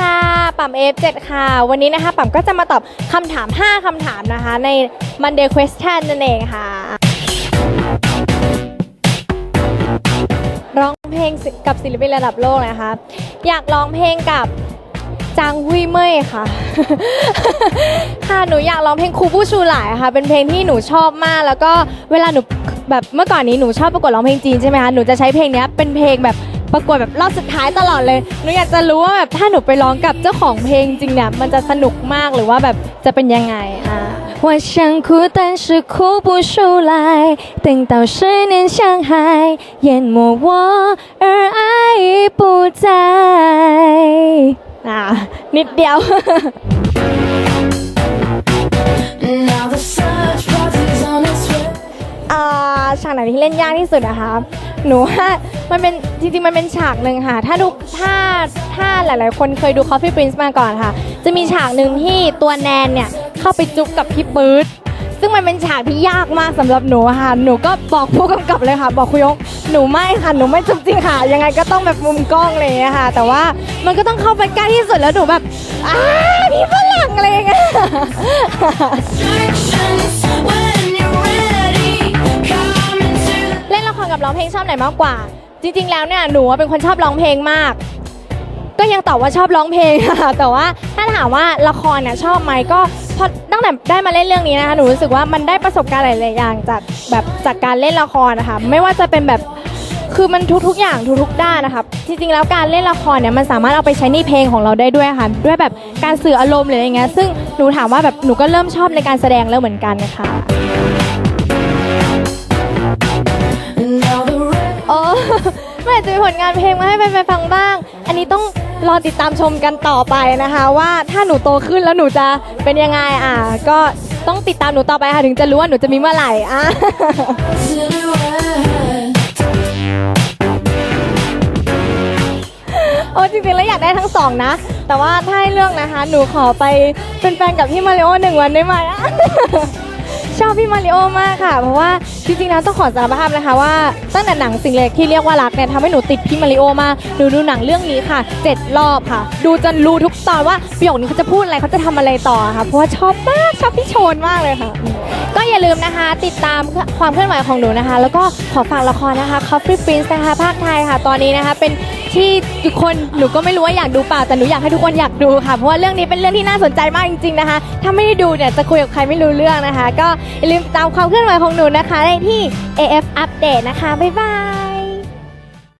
ค่ะ ปั๊ม F7 ค่ะ วันนี้นะคะปั๊มก็จะมาตอบคำถาม 5คำถามนะคะ ใน Monday Question นั่นเองค่ะ ร้องเพลงกับศิลปินระดับโลกนะคะ อยากร้องเพลงกับจางฮุยเม่ยค่ะ ค่ะ หนูอยากร้องเพลงครูผู้ชูหลายค่ะ เป็นเพลงที่หนูชอบมาก แล้วก็เวลาหนูแบบเมื่อก่อนนี้หนูชอบประกวดร้องเพลงจีนใช่ไหมคะ หนูจะใช้เพลงนี้เป็นเพลงแบบ ประกวดแบบรอบสุดท้ายตลอดเลยหนูอยากจะรู้ว่าแบบถ้าหนูไปร้องกับเจ้าของเพลงจริงเนี่ยมันจะสนุกมากหรือว่าแบบจะเป็นยังไงอ่า 我想哭，但是哭不出来。等到十年相爱，淹没我，而爱已不在。อ่านิดเดียว Now the search party's on its way. อ่าฉากไหนที่เล่นยากที่สุดนะคะ หนูว่ามันเป็นจริงๆ มันเป็นฉากหนึ่งค่ะ ถ้าดูถ้าถ้าหลายๆ คนเคยดู Coffee Prince มาก่อนค่ะ จะมีฉากหนึ่งที่ตัวแนนเนี่ย เข้าไปจุ๊บกับพี่ปื๊ดซึ่งมันเป็นฉากที่ยากมากสำหรับหนูค่ะ หนูก็บอกผู้กำกับเลยค่ะ บอกคุยงหนูไม่ค่ะ หนูไม่จุ๊บจริงค่ะ ยังไงก็ต้องแบบมุมกล้องอะไรอย่างเลยค่ะ แต่ว่ามันก็ต้องเข้าไปใกล้ที่สุดแล้วหนูแบบอ้าพี่ฝรั่งอะไรอย่างเงี้ย ร้องเพลงชอบไหนมากกว่า จริง ๆ แล้วเนี่ยหนูเป็นคนชอบร้องเพลงมาก ก็ยังตอบว่าชอบร้องเพลงค่ะแต่ว่าถ้าถามว่าละครเนี่ยชอบไหมก็พอตั้งแต่ได้มาเล่นเรื่องนี้นะคะหนูรู้สึกว่ามันได้ประสบการณ์หลายๆอย่างจากแบบจากการเล่นละครนะคะไม่ว่าจะเป็นแบบคือมันทุกๆ อย่างทุกๆด้านนะคะจริงๆแล้วการเล่นละครเนี่ยมันสามารถเอาไปใช้ในเพลงของเราได้ด้วยค่ะด้วยแบบการสื่ออารมณ์หรืออะไรเงี้ยซึ่งหนูถามว่าแบบหนูก็เริ่มชอบในการแสดงแล้วเหมือนกันนะคะ ร่จะมีผลงานเพลงมาให้แฟนๆฟังบ้าง อันนี้ต้องรอติดตามชมกันต่อไปนะคะ ว่าถ้าหนูโตขึ้นแล้วหนูจะเป็นยังไงอะก็ต้องติดตามหนูต่อไปค่ะถึงจะรู้ว่าหนูจะมีเมื่อไหร่อะ โอ้จริงๆแล้วอยากได้ทั้งสองนะ แต่ว่าถ้าให้เลือกนะคะ หนูขอไปเป็นแฟนกับพี่มาริโอหนึ่งวันได้ไหมอะ ชอบพี่มาริโอมากค่ะ เพราะว่าจริงๆแล้วต้องขอสารภาพนะคะว่าตั้งแต่หนังสิ่งเล็กที่เรียกว่ารักเนี่ยทำให้หนูติดพี่มาริโอมากหนูดูหนังเรื่องนี้ค่ะเจ็ดรอบค่ะ ดูจนรู้ทุกตอนว่าประโยคนี้เขาจะพูดอะไรเขาจะทำอะไรต่อค่ะ เพราะว่าชอบมากชอบพี่โชนมากเลยค่ะ ก็อย่าลืมนะคะ ติดตามความเคลื่อนไหวของหนูนะคะ แล้วก็ขอฝากละครนะคะ Coffee Prince นะคะภาคไทยค่ะ ตอนนี้นะคะเป็น ที่ทุกคนหนูก็ไม่รู้ว่าอยากดูเปล่าแต่หนูอยากให้ทุกคนอยากดูค่ะเพราะว่าเรื่องนี้เป็นเรื่องที่น่าสนใจมากจริงๆนะคะ ถ้าไม่ได้ดูเนี่ยจะคุยกับใครไม่รู้เรื่องนะคะ ก็อย่าลืมติดตามความเคลื่อนไหวของหนูนะคะได้ที่ AF Update นะคะบ๊ายบาย